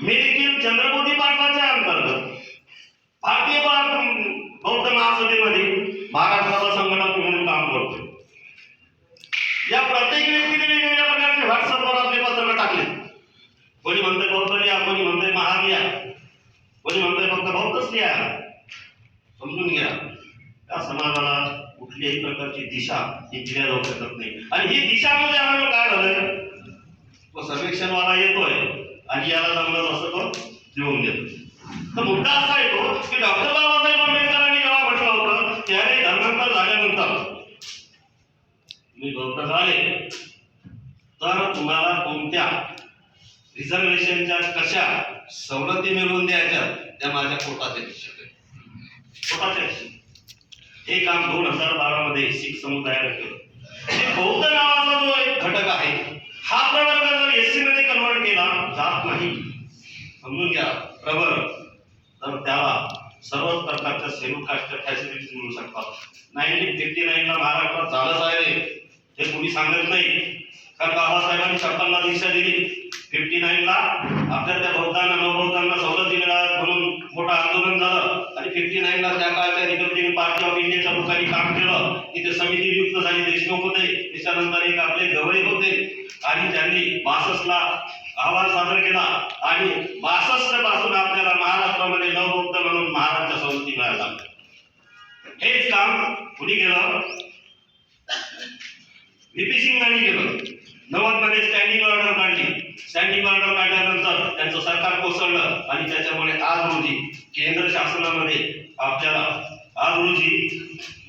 मी देखील चंद्रमोदी पाटलाच्या अंतर्गत. भारतीय बौद्ध महासभेमध्ये महाराष्ट्राचा संघटक म्हणून काम करतो या प्रत्येक व्यक्तीने वेगवेगळ्या प्रकारचे व्हॉट्सअपवर आपले पत्रक टाकले. कोणी म्हणतंय बौद्ध लिहा कोणी म्हणतंय महान लिहा कोणी म्हणतंय फक्त बौद्धच लिहा. समजून घ्या. त्या समाजाला कुठल्याही प्रकारची दिशा ही दिल्या जाऊ शकत नाही. आणि ही दिशा म्हणजे आम्हाला काय झालंय? तो सर्वेक्षणवाला येतोय. आणि याला जमलं असं तो लिहून देतो तर मुद्दा असा येतो की डॉक्टर बाबासाहेब आंबेडकरांनी जेव्हा म्हटलं होतं त्याने धर्मांतर झाल्यानंतर मी बौद्ध झाले. तर तुम्हाला कोणत्या रिझर्वेशनच्या कशा सवलती मिळवून द्यायच्या त्या माझ्या पोटाच्या खिशात आहे. हे काम दोन हजार बारा मध्ये शीख समुदायाने केलं. बौद्ध नावाचा जो एक घटक आहे हा प्रवर्ग जर एस सी मध्ये जात नाही समजून घ्या प्रबळ. तर त्याला सर्व प्रकारच्या सेमकास्ट फॅसिलिटीज मिळू शकतात. नाईन्टीन फिफ्टी नाईनला महाराष्ट्रात झालंच आहे हे कोणी सांगत नाही. कारण बाबासाहेबांनी छप्पनला दिशा दिली. फिफ्टी नाईनला आपल्या त्या बौद्धांना नवबौद्धांना सवलती मिळाव्यात म्हणून मोठं आंदोलन झालं. आणि फिफ्टी नाईनला त्या काळच्या रिपब्लिकन पार्टी ऑफ इंडियाच्या लोकांनी काम केलं. तिथे समिती नियुक्त झाली देशमुख होते. त्याच्यानंतर एक आपले गवळे होते. आणि त्यांनी बासष्टला अहवाल सादर केला. आणि बासष्टपासून आपल्याला महाराष्ट्रामध्ये नवमुक्त म्हणून महाराष्ट्र संस्कृती मिळायला लागली. हेच काम कुणी केलं? व्हीपी सिंगांनी केलं. नव्वदमध्ये स्टँडिंग ऑर्डर काढली. स्टँडिंग ऑर्डर काढल्यानंतर त्यांचं सरकार कोसळलं आणि त्याच्यामुळे आज रोजी केंद्र शासनामध्ये आपल्याला आज रोजी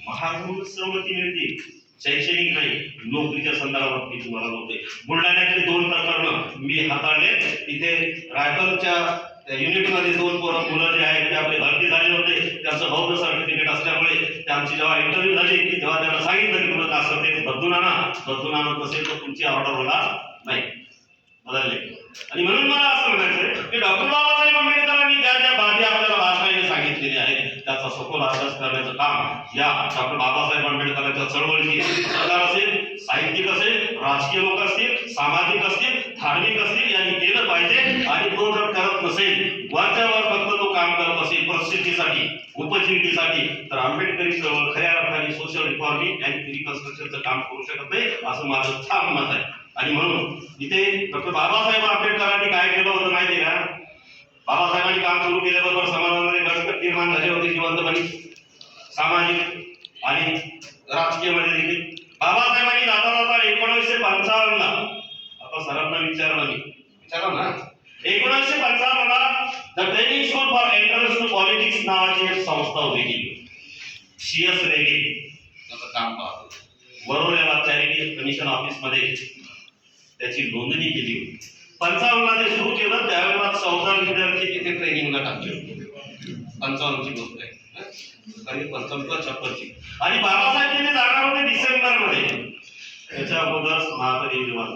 महागुण सवलती मिळते. शैक्षणिक नाही नोकरीच्या संदर्भात मी तुम्हाला बोलते बुलढाण्यातले दोन मी हाताळले इथे रायफलच्या युनिटमध्ये दोन पोरं मुलं जे आहेत ते आपले भरती झाले होते. त्यांचं बौद्ध सर्टिफिकेट असल्यामुळे त्यांची जेव्हा इंटरव्ह्यू झाली तेव्हा त्यांना सांगितलं की तुला असं ते बदलून आणा. बदलून आणत नसेल तर तुमची ऑर्डर होणार नाही. बदलले. आणि म्हणून मला असं म्हणायचं की डॉक्टर बाबासाहेब आंबेडकरांनी ज्या ज्या बाबी आपल्याला बारकाईने सांगितलेली आहेत त्याचा सखोल अभ्यास करण्याचं काम या डॉक्टर बाबासाहेब आंबेडकरांच्या चळवळीची सरकार असेल साहित्यिक असेल राजकीय लोक असतील सामाजिक असतील धार्मिक असतील यांनी केलं पाहिजे आणि तो जर करत नसेल वरच्यावर फक्त तो काम करत असेल प्रसिद्धीसाठी उपजीविकेसाठी तर आंबेडकरी चळवळ खऱ्या अर्थाने सोशल रिफॉर्मिंग अँड रिकन्स्ट्रक्शनचं काम करू शकत नाही असं माझं ठाम मत आहे. आणि म्हणून इथे डॉक्टर बाबासाहेब आंबेडकरांनी काय केलं होतं माहिती का? बाबासाहेबांनी काम सुरू केल्याबरोबर समाजामध्ये निर्माण झाले होते जिवंतपणे सामाजिक आणि राजकीयमध्ये देखील बाबासाहेबांनी जाता जाता पंचावन्नला आता सरांना विचारलं मी. विचारा ना? एकोणीसशे पंचावन्नला the training school for entrance to politics नावाची एक संस्था उभी केली. सीएस रेगे त्याचं काम पाहतो. वरोऱ्याला चॅरिटी कमिशन ऑफिसमध्ये त्याची नोंदणी केली. होती पंचावन्नला ते सुरू केलं त्यावेळेला चौदा विद्यार्थी तिथे ट्रेनिंगला टाकले. होते पंचावन्नची गोष्ट आहे? आणि पंचावन्नला छप्पनची. आणि बाबासाहेब तिथे जाणार होते डिसेंबरमध्ये त्याच्या अगोदर महात्मा निर्माण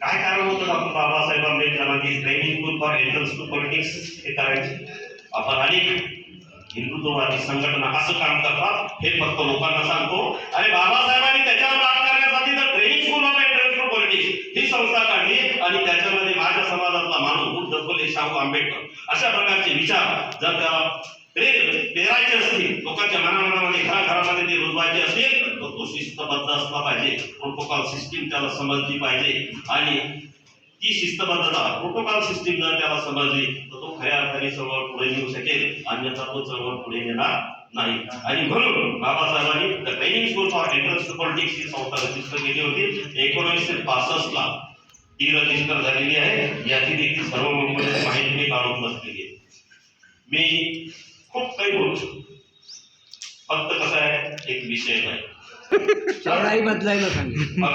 काय कारण होतं? डॉक्टर बाबासाहेब आंबेडकरांनी training school for entrance to politics हे करायचे आपण अनेक हिंदुत्ववादी संघटना असं काम करतात हे फक्त लोकांना सांगतो. आणि बाबासाहेबांनी त्याच्यावर काम करण्यासाठी तर training school of entrance to politics ही संस्था काढली आणि त्याच्यामध्ये माझ्या समाजातला माणूस बुद्ध फुले शाहू आंबेडकर अशा प्रकारचे विचार जर त्याला पेरायचे असतील लोकांच्या मनामनामध्ये घराघरामध्ये ते रुजवायचे असतील तो तो शिस्तबद्ध असला पाहिजे. प्रोटोकॉल सिस्टीम त्याला समजली पाहिजे. आणि ती शिस्तबद्धता प्रोटोकॉल सिस्टीम जर त्याला समजली तर तो खऱ्या अर्थाने चळवळ पुढे नेऊ शकेल. अन्यथा तो चळवळ पुढे नेणार नाही. आणि म्हणून बाबासाहेबांनी the training school for entrance to politics ही संस्था रजिस्टर केली होती. एकोणीसशे पासष्टला ती रजिस्टर झालेली आहे. याची देखील सर्व माहिती मी काढून बसलेली आहे. मी खूप काही बोलतो फक्त कसं आहे? एक विषय नाही. बदलायला सांगितलं.